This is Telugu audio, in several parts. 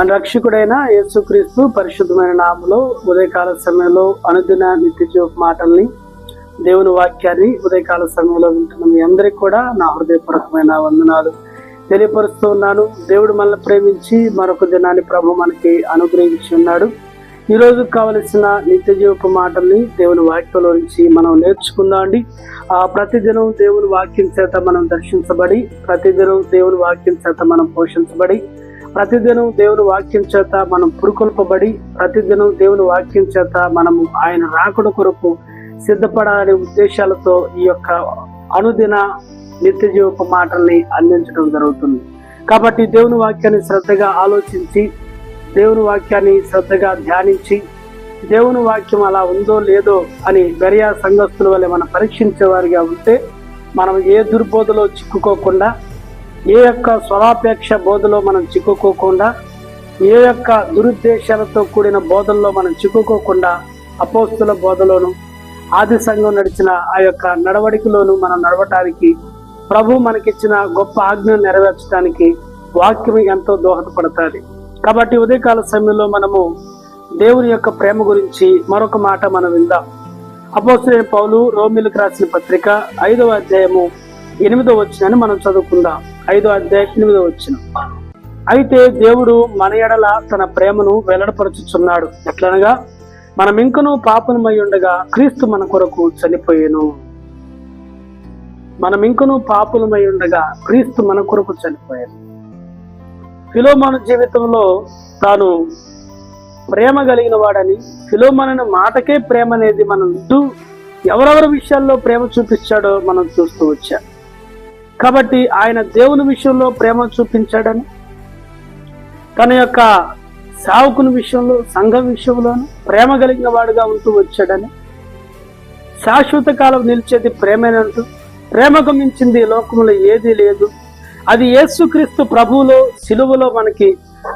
మన రక్షకుడైన యేసుక్రీస్తు పరిశుద్ధమైన నామలో ఉదయకాల సమయంలో అనుదిన నిత్యజీవ మాటల్ని దేవుని వాక్యాన్ని ఉదయకాల సమయంలో వింటున్న మీ అందరికి కూడా నా హృదయపూర్వకమైన వందనాలు. తెలియపరుస్తూ ఉన్నాను. దేవుడు మనల్ని ప్రేమించి మరొక దినాన్ని ప్రభు మనకి అనుగ్రహించి ఉన్నాడు. ఈరోజు కావలసిన నిత్య జీవపు మాటల్ని దేవుని వాక్యంలో నుంచి మనం నేర్చుకుందాం అండి. ఆ ప్రతిదినం దేవుని వాక్యం చేత మనం దర్శించబడి ప్రతిదినం దేవుని వాక్యం చేత మనం పోషించబడి ప్రతిదినం దేవుని వాక్యం చేత మనం పురుకొల్పబడి ప్రతిదినం దేవుని వాక్యం చేత మనము ఆయన రాకడ కొరకు సిద్ధపడాలనే ఉద్దేశాలతో ఈ యొక్క అనుదిన నిత్య జీవపు మాటల్ని అందించడం జరుగుతుంది. కాబట్టి దేవుని వాక్యాన్ని శ్రద్ధగా ఆలోచించి దేవుని వాక్యాన్ని శ్రద్ధగా ధ్యానించి దేవుని వాక్యం అలా ఉందో లేదో అని గరియా సంఘస్థుల వల్ల మనం పరీక్షించే వారిగా ఉంటే మనం ఏ దుర్బోధలో చిక్కుకోకుండా ఏ యొక్క స్వరాపేక్ష బోధలో మనం చిక్కుకోకుండా ఏ యొక్క దురుద్దేశాలతో కూడిన బోధల్లో మనం చిక్కుకోకుండా అపోస్తుల బోధలోను ఆది సంఘం నడిచిన ఆ యొక్క నడవడికలోను మనం నడవటానికి ప్రభు మనకిచ్చిన గొప్ప ఆజ్ఞను నెరవేర్చడానికి వాక్యం ఎంతో దోహదపడుతుంది. కాబట్టి ఉదయకాల సమయంలో మనము దేవుని యొక్క ప్రేమ గురించి మరొక మాట మనం విందాం. అపోస్తులైన పౌలు రోమిలకు రాసిన పత్రిక ఐదవ అధ్యాయము ఎనిమిదో వచ్చినని మనం చదువుకుందాం. ఐదో అధ్యాయం ఎనిమిదో వచ్చిన అయితే దేవుడు మన ఎడల తన ప్రేమను వెల్లడపరుచుచున్నాడు. ఎట్లనగా మనం ఇంకనూ పాపనమై ఉండగా క్రీస్తు మన కొరకు చనిపోయేను. మనం ఇంకనూ పాపులమై ఉండగా క్రీస్తు మన కొరకు చనిపోయాను. ఫిలోమాను జీవితంలో తాను ప్రేమ కలిగిన వాడని ఫిలోమాను మాటకే ప్రేమ అనేది మనం ఎవరెవరి విషయాల్లో ప్రేమ చూపించాడో మనం చూస్తూ వచ్చాం. కాబట్టి ఆయన దేవుని విషయంలో ప్రేమ చూపించాడని తన యొక్క సావుకుని విషయంలో సంఘం విషయంలోనూ ప్రేమ కలిగిన వాడుగా ఉంటూ వచ్చాడని శాశ్వత కాలం నిలిచేది ప్రేమేనంటూ ప్రేమకు మించింది లోకంలో ఏదీ లేదు. అది యేసుక్రీస్తు ప్రభువులో సిలువలో మనకి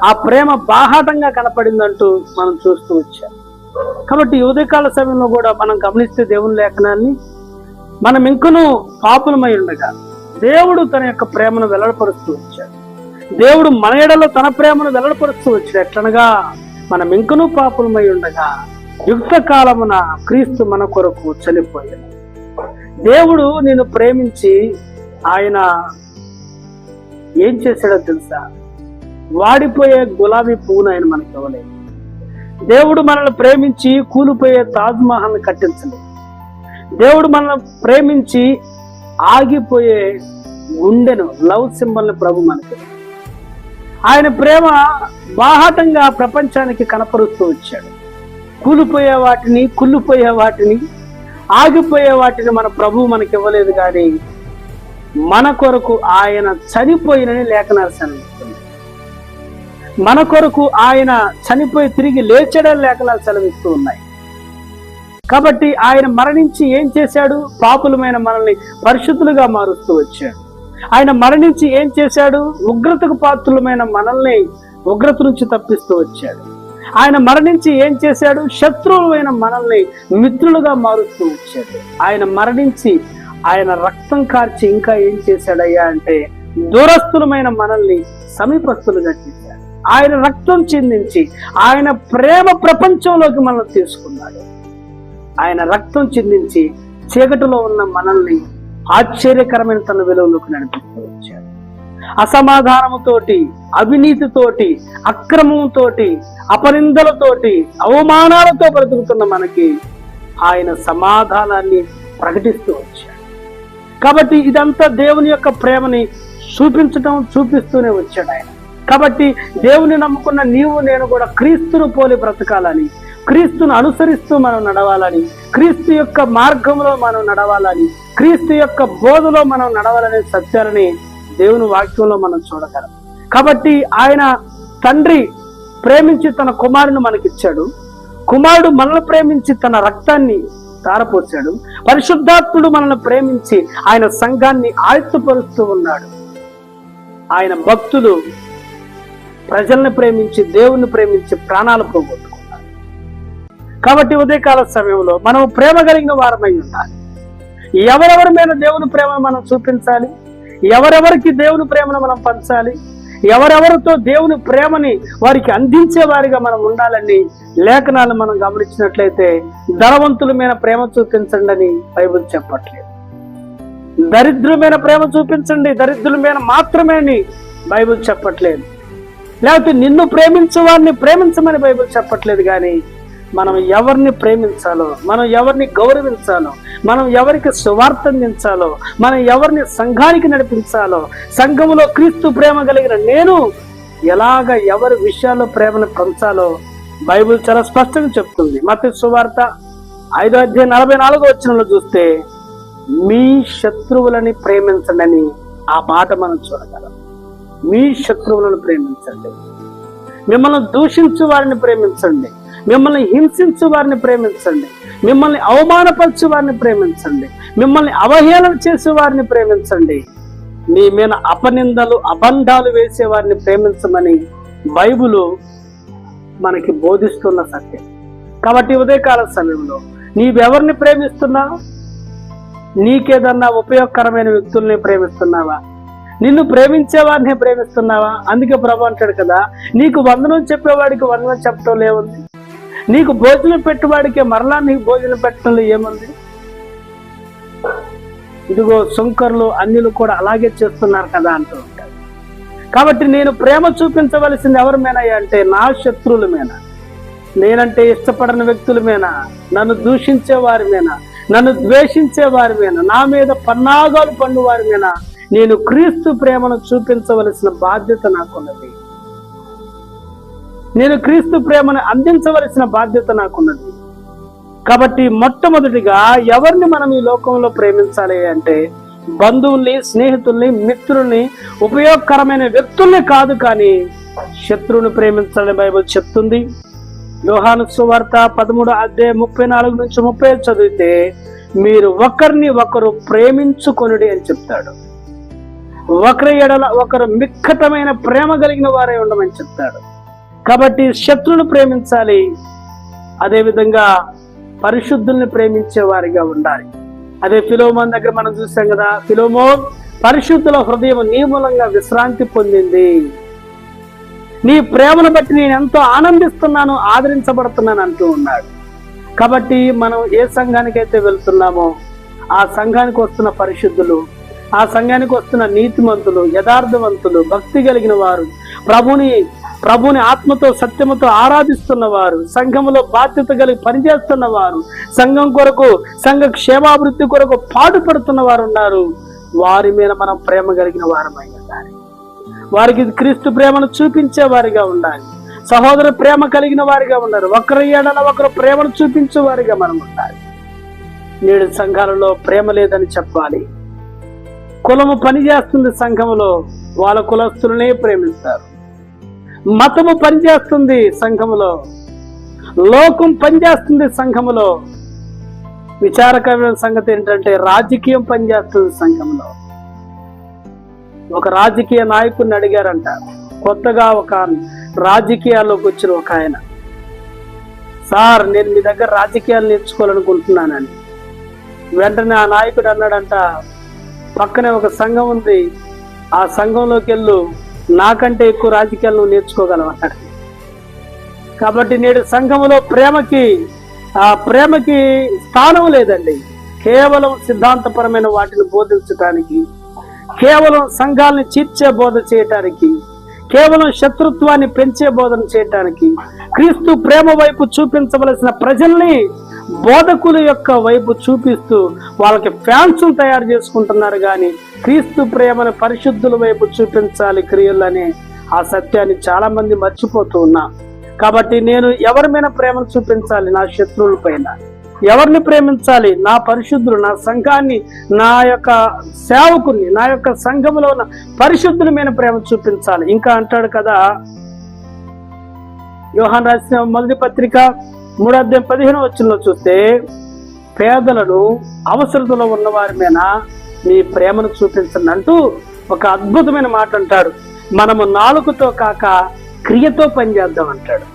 ఆ ప్రేమ బాహాటంగా కనపడిందంటూ మనం చూస్తూ వచ్చాం. కాబట్టి ఉదయకాల సమయంలో కూడా మనం గమనిస్తే దేవుని లేఖనాన్ని మనం ఇంకనూ పాపులమై ఉండగా దేవుడు తన యొక్క ప్రేమను వెల్లడపరుస్తూ వచ్చాడు. దేవుడు మన ఎడలో తన ప్రేమను వెల్లడపరుస్తూ వచ్చాడు. ఎట్లనగా మనం ఇంకనూ పాపులమై ఉండగా యుక్త కాలమున క్రీస్తు మన కొరకు చనిపోయాడు. దేవుడు నేను ప్రేమించి ఆయన ఏం చేశాడో తెలుసా? వాడిపోయే గులాబీ పువ్వును ఆయన మనకి ఇవ్వలేదు. దేవుడు మనల్ని ప్రేమించి కూలిపోయే తాజ్ మహల్ కట్టించలేదు. దేవుడు మనల్ని ప్రేమించి ఆగిపోయే గుండెను లవ్ సింబల్ని ప్రభు మనకి. ఆయన ప్రేమ బాహాటంగా ప్రపంచానికి కనపరుస్తూ వచ్చాడు. కూలిపోయే వాటిని కుళ్ళిపోయే వాటిని ఆగిపోయే వాటిని మన ప్రభు మనకి ఇవ్వలేదు కానీ మన కొరకు ఆయన చనిపోయినని లేఖనాలు సెలవిస్తుంది మన కొరకు ఆయన చనిపోయి తిరిగి లేచడని లేఖనాలు సెలవిస్తూ ఉన్నాయి. కాబట్టి ఆయన మరణించి ఏం చేశాడు? పాపులమైన మనల్ని పరిశుద్ధులుగా మారుస్తూ వచ్చాడు. ఆయన మరణించి ఏం చేశాడు? ఉగ్రతకు పాత్రులమైన మనల్ని ఉగ్రత నుంచి తప్పిస్తూ వచ్చాడు. ఆయన మరణించి ఏం చేశాడు? శత్రువులైన మనల్ని మిత్రులుగా మారుస్తూ వచ్చాడు. ఆయన మరణించి ఆయన రక్తం కార్చి ఇంకా ఏం చేశాడయ్యా అంటే దూరస్తులమైన మనల్ని సమీపస్తులుగా చేశాడు ఆయన రక్తం చిందించి ఆయన ప్రేమ ప్రపంచంలోకి మనల్ని తీసుకున్నాడు. ఆయన రక్తం చిందించి చీకటిలో ఉన్న మనల్ని ఆశ్చర్యకరమైన తన విలువలోకి నడిపిస్తూ వచ్చాడు అసమాధానముతోటి అవినీతితోటి అక్రమంతోటి అపనిందలతోటి అవమానాలతో బ్రతుకుతున్న మనకి ఆయన సమాధానాన్ని ప్రకటిస్తూ వచ్చాడు. కాబట్టి ఇదంతా దేవుని యొక్క ప్రేమని చూపించటం చూపిస్తూనే వచ్చాడు ఆయన. కాబట్టి దేవుని నమ్ముకున్న నీవు నేను కూడా క్రీస్తును పోలి బ్రతకాలని క్రీస్తును అనుసరిస్తూ మనం నడవాలని క్రీస్తు యొక్క మార్గంలో మనం నడవాలని క్రీస్తు యొక్క బోధలో మనం నడవాలనే సత్యాలని దేవుని వాక్యంలో మనం చూడగలం. కాబట్టి ఆయన తండ్రి ప్రేమించి తన కుమారుని మనకిచ్చాడు. కుమారుడు మనల్ని ప్రేమించి తన రక్తాన్ని తారపోచాడు పరిశుద్ధాత్ముడు మనల్ని ప్రేమించి ఆయన సంఘాన్ని ఆయుత్తపరుస్తూ ఉన్నాడు. ఆయన భక్తులు ప్రజల్ని ప్రేమించి దేవుణ్ణి ప్రేమించి ప్రాణాలు పోగొట్టు కాబట్టి ఉదయకాల సమయంలో మనం ప్రేమ కలిగిన వారమై ఉండాలి. ఎవరెవరి మీద దేవుని ప్రేమ మనం చూపించాలి? ఎవరెవరికి దేవుని ప్రేమను మనం పంచాలి? ఎవరెవరితో దేవుని ప్రేమని వారికి అందించే వారిగా మనం ఉండాలని లేఖనాలు మనం గమనించినట్లయితే ధనవంతుల మీద ప్రేమ చూపించండి అని బైబిల్ చెప్పట్లేదు. దరిద్రమైన ప్రేమ చూపించండి దరిద్రుల మీద మాత్రమే అని బైబిల్ చెప్పట్లేదు. లేకపోతే నిన్ను ప్రేమించే వారిని ప్రేమించమని బైబిల్ చెప్పట్లేదు కానీ మనం ఎవరిని ప్రేమించాలో మనం ఎవరిని గౌరవించాలో మనం ఎవరికి సువార్త అందించాలో మనం ఎవరిని సంఘానికి నడిపించాలో సంఘములో క్రీస్తు ప్రేమ కలిగిన నేను ఎలాగ ఎవరి విషయాల్లో ప్రేమను పంచాలో బైబిల్ చాలా స్పష్టంగా చెప్తుంది. మత సువార్త ఐదో అధ్యాయం నలభై నాలుగో వచ్చినలో చూస్తే మీ శత్రువులని ప్రేమించండి ఆ మాట మనం చూడగలం. మీ శత్రువులను ప్రేమించండి. మిమ్మల్ని దూషించు వారిని ప్రేమించండి. మిమ్మల్ని హింసించు వారిని ప్రేమించండి. మిమ్మల్ని అవమానపరచు వారిని ప్రేమించండి. మిమ్మల్ని అవహేళన చేసే వారిని ప్రేమించండి. మీ మీద అపనిందలు అబంధాలు వేసే వారిని ప్రేమించమని బైబులు మనకి బోధిస్తున్న సత్యం. కాబట్టి ఉదయకాల సమయంలో నీవెవరిని ప్రేమిస్తున్నావు? నీకేదన్నా ఉపయోగకరమైన వ్యక్తుల్ని ప్రేమిస్తున్నావా? నిన్ను ప్రేమించే వారిని ప్రేమిస్తున్నావా? అందుకే ప్రభు అంటాడు కదా నీకు వందనం చెప్పేవాడికి వందనం చెప్పడం లేవుంది నీకు భోజనం పెట్టువాడికి మరలా నీకు భోజనం పెట్టడంలో ఏముంది? ఇదిగో శంకర్లు అన్యులు కూడా అలాగే చేస్తున్నారు కదా అంటూ ఉంటారు. కాబట్టి నేను ప్రేమ చూపించవలసింది ఎవరి మీద అంటే నా శత్రువుల మీద నేనంటే ఇష్టపడని వ్యక్తుల మీద నన్ను దూషించే వారి మీద నన్ను ద్వేషించే వారి మీద నా మీద పన్నాగాలు పండు వారి మీద నేను క్రీస్తు ప్రేమను చూపించవలసిన బాధ్యత నాకున్నది. నేను క్రీస్తు ప్రేమను అందించవలసిన బాధ్యత నాకున్నది. కాబట్టి మొట్టమొదటిగా ఎవరిని మనం ఈ లోకంలో ప్రేమించాలి అంటే బంధువుల్ని స్నేహితుల్ని మిత్రుల్ని ఉపయోగకరమైన వ్యక్తుల్ని కాదు కానీ శత్రువుని ప్రేమించాలని బైబిల్ చెప్తుంది. యోహాను సువార్త పదమూడు అదే ముప్పై నాలుగు నుంచి ముప్పై ఐదు చదివితే మీరు ఒకరిని ఒకరు ప్రేమించుకొనుడి అని చెప్తాడు. ఒకరి ఎడల ఒకరు మిక్కటమైన ప్రేమ కలిగిన వారే ఉండమని చెప్తాడు. కాబట్టి శత్రువును ప్రేమించాలి. అదేవిధంగా పరిశుద్ధుల్ని ప్రేమించే వారిగా ఉండాలి. అదే ఫిలోమోన్ దగ్గర మనం చూసాం కదా ఫిలోమోన్ పరిశుద్ధుల హృదయం నీ మూలంగా విశ్రాంతి పొందింది. నీ ప్రేమను బట్టి నేను ఎంతో ఆనందిస్తున్నాను ఆదరించబడుతున్నాను అంటూ ఉన్నాడు. కాబట్టి మనం ఏ సంఘానికైతే వెళ్తున్నామో ఆ సంఘానికి వస్తున్న పరిశుద్ధులు ఆ సంఘానికి వస్తున్న నీతిమంతులు యథార్థవంతులు భక్తి కలిగిన వారు ప్రభుని ప్రభుని ఆత్మతో సత్యముతో ఆరాధిస్తున్నవారు. సంఘములో బాధ్యత కలిగి పనిచేస్తున్నవారు. సంఘం కొరకు సంఘ క్షేమాభివృద్ధి కొరకు పాటుపడుతున్న వారు ఉన్నారు. వారి మీద మనం ప్రేమ కలిగిన వారమై ఉండాలి. వారికి క్రీస్తు ప్రేమను చూపించే వారిగా ఉండాలి. సహోదర ప్రేమ కలిగిన వారిగా ఉన్నారు ఒకరి ఏడన ఒకరు ప్రేమను చూపించే వారిగా మనం ఉండాలి. నేడు సంఘాలలో ప్రేమ లేదని చెప్పాలి. కులము పనిచేస్తుంది సంఘములో. వాళ్ళ కులస్తులనే ప్రేమిస్తారు. మతము పనిచేస్తుంది సంఘములో. లోకం పనిచేస్తుంది సంఘములో. విచారకరమైన సంగతి ఏంటంటే రాజకీయం పనిచేస్తుంది సంఘంలో ఒక రాజకీయ నాయకుడిని అడిగారంట. కొత్తగా ఒక రాజకీయాల్లోకి వచ్చిన ఒక ఆయన. సార్ నేను మీ దగ్గర రాజకీయాలు నేర్చుకోవాలనుకుంటున్నానని వెంటనే ఆ నాయకుడు అన్నాడంట పక్కనే ఒక సంఘం ఉంది. ఆ సంఘంలోకి వెళ్ళు. నాకంటే ఎక్కువ రాజకీయాలు నువ్వు నేర్చుకోగలవు అన్నాడు కాబట్టి నేడు సంఘములో ప్రేమకి ఆ ప్రేమకి స్థానం లేదండి. కేవలం సిద్ధాంతపరమైన వాటిని బోధించటానికి కేవలం సంఘాలను చీర్చే బోధ చేయటానికి కేవలం శత్రుత్వాన్ని పెంచే బోధన చేయటానికి క్రీస్తు ప్రేమ వైపు చూపించవలసిన ప్రజల్ని బోధకుల యొక్క వైపు చూపిస్తూ వాళ్ళకి ఫ్యాన్స్ తయారు చేసుకుంటున్నారు కానీ క్రీస్తు ప్రేమను పరిశుద్ధుల వైపు చూపించాలి క్రియలనే ఆ సత్యాన్ని చాలా మంది మర్చిపోతూ ఉన్నా. కాబట్టి నేను ఎవరి మీద ప్రేమను చూపించాలి నా శత్రువుల పైన? ఎవరిని ప్రేమించాలి? నా పరిశుద్ధులు నా సంఘాన్ని నా యొక్క సేవకుని నా యొక్క సంఘములో ఉన్న పరిశుద్ధుల మీద ప్రేమ చూపించాలి. ఇంకా అంటాడు కదా యోహాన్ రాసిన మొదటి పత్రిక మూడు అధ్యాయం పదిహేను వచ్చినలో చూస్తే పేదలను అవసరతలో ఉన్న వారి మీద మీ ప్రేమను చూపించండి అంటూ ఒక అద్భుతమైన మాట అంటాడు. మనము నాలుగుతో కాక క్రియతో పనిచేద్దాం అంటాడు.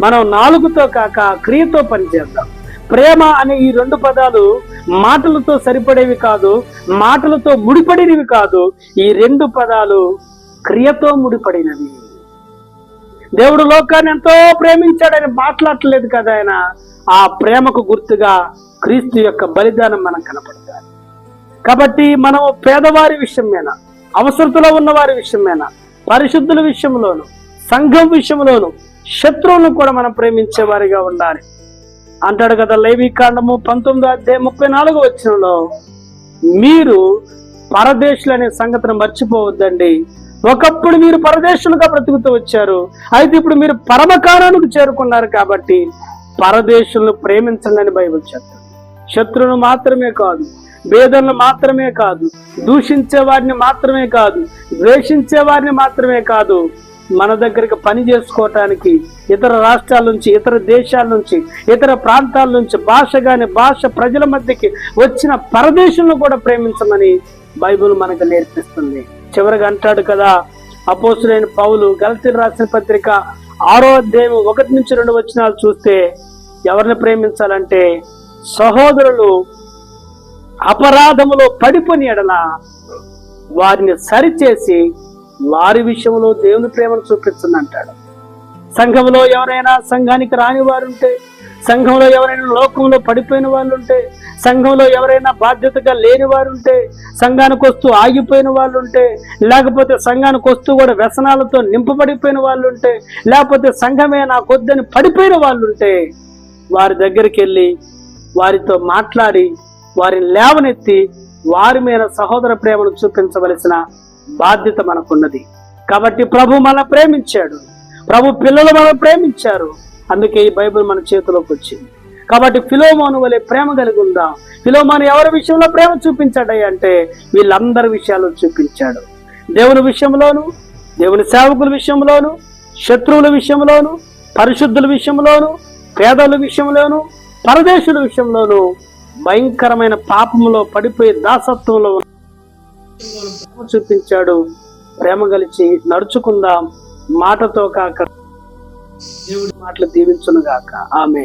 మనం నాలుగుతో కాక క్రియతో పనిచేద్దాం ప్రేమ అనే ఈ రెండు పదాలు మాటలతో సరిపడేవి కాదు మాటలతో ముడిపడినవి కాదు. ఈ రెండు పదాలు క్రియతో ముడిపడినవి. దేవుడు లోకాన్ని ఎంతో ప్రేమించాడని మాట్లాడలేదు కదా ఆయన. ఆ ప్రేమకు గుర్తుగా క్రీస్తు యొక్క బలిదానం మనకు కనపడతారు కాబట్టి మనం పేదవారి విషయమేనా? అవసరతలో ఉన్న వారి విషయమేనా? పరిశుద్ధుల విషయంలోను సంఘం విషయంలోను శత్రువులను కూడా మనం ప్రేమించే వారిగా ఉండాలి. అంటాడు కదా లైవీకాండము కాండము పంతొమ్మిదో అధ్యాయం ముప్పై నాలుగు వచ్చినలో మీరు పరదేశులు అనే సంగతిని మర్చిపోవద్దండి. ఒకప్పుడు మీరు పరదేశులుగా బ్రతుకుతూ వచ్చారు. అయితే ఇప్పుడు మీరు పరమకారానికి చేరుకున్నారు కాబట్టి పరదేశులను ప్రేమించండి అని బైబిల్ చెప్తుంది. శత్రువును మాత్రమే కాదు భేదలను మాత్రమే కాదు దూషించే వారిని మాత్రమే కాదు ద్వేషించే వారిని మాత్రమే కాదు మన దగ్గరికి పని చేసుకోవటానికి ఇతర రాష్ట్రాల నుంచి ఇతర దేశాల నుంచి ఇతర ప్రాంతాల నుంచి భాష గాని భాష ప్రజల మధ్యకి వచ్చిన పరదేశులను కూడా ప్రేమించమని బైబిల్ మనకు నేర్పిస్తుంది. చివరిగా అంటాడు కదా అపోసులైన పౌలు గలతీలు రాసిన పత్రిక ఆరో అధ్యాయం ఒకటి నుంచి రెండు వచనాలు చూస్తే ఎవరిని ప్రేమించాలంటే సహోదరులు అపరాధములో పడిపోని ఎడల వారిని సరిచేసి వారి విషయంలో దేవుని ప్రేమను చూపించండి అంటాడు సంఘంలో ఎవరైనా సంఘానికి రాని వారుంటే సంఘంలో ఎవరైనా లోకంలో పడిపోయిన వాళ్ళు ఉంటే సంఘంలో ఎవరైనా బాధ్యతగా లేని వారు ఉంటే సంఘానికి వస్తూ ఆగిపోయిన వాళ్ళు ఉంటే లేకపోతే సంఘానికి వస్తూ కూడా వ్యసనాలతో నింపబడిపోయిన వాళ్ళు ఉంటే లేకపోతే సంఘమే నాకొద్దని పడిపోయిన వాళ్ళు ఉంటే వారి దగ్గరికి వెళ్ళి వారితో మాట్లాడి వారిని లేవనెత్తి వారి మీద సహోదర ప్రేమను చూపించవలసిన బాధ్యత మనకున్నది. కాబట్టి ప్రభు మన ప్రేమించాడు. ప్రభు పిల్లలు మనం ప్రేమించారు. అందుకే ఈ బైబిల్ మన చేతిలోకి వచ్చింది. కాబట్టి ఫిలోమోను వలె ప్రేమ కలిగి ఉందా. ఫిలోమోను ఎవరి విషయంలో ప్రేమ చూపించాడయ్య అంటే వీళ్ళందరి విషయాలు చూపించాడు. దేవుని విషయంలోను దేవుని సేవకుల విషయంలోను శత్రువుల విషయంలోను పరిశుద్ధుల విషయంలోను పేదల విషయంలోను పరదేశుల విషయంలోను భయంకరమైన పాపములో పడిపోయి దాసత్వంలో చూపించాడు. ప్రేమ కలిసి నడుచుకుందాం. మాటతో కాక దేవుడి మాటలు దీవించును గాక ఆమె